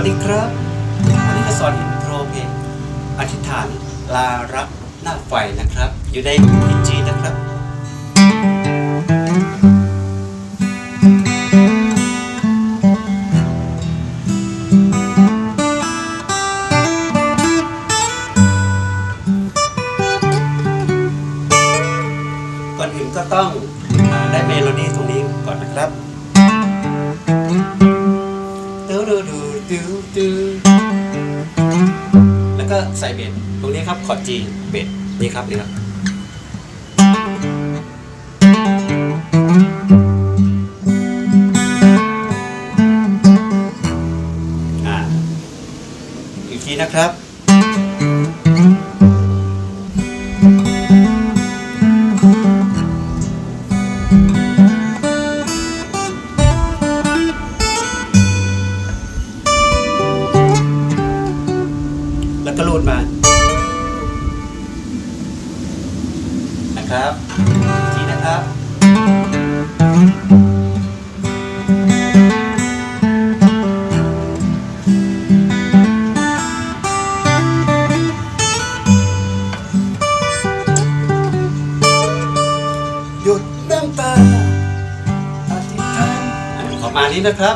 วัสดีครับ วันนี้จะสอนอินโทรเพลงอธิษฐานลารักหน้าไฟนะครับ อยู่ในพีจีนะครับก่อนอื่นก็ต้องอาได้เมโลดี้ตรงนี้ก่อนนะครับ ดูดูแล้วก็ใส่เบสตรงนี้ครับคอร์ดจีเบสนี่ครับนี่ครับอ่าอีกทีนะครับ รูดมานะครับอีกทีนะครับหยุดน้ำตาอธิษฐานอะประมาณนี้นะครับ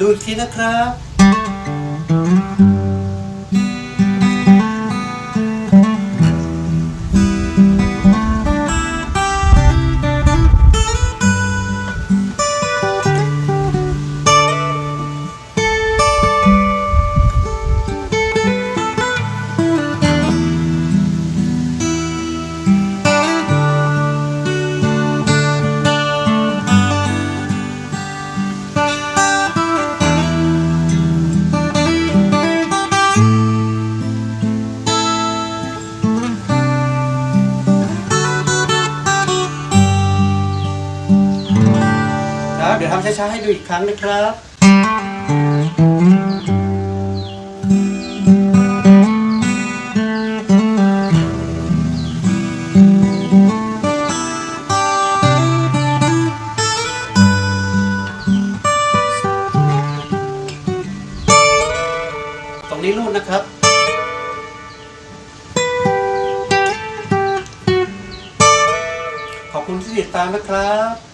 ดูอีกทีนะครับ ค เดี๋ยวทำช้าๆให้ดูอีกครั้งนะครับตรงนี้รูดนะครับขอบคุณที่ติดตามนะครับ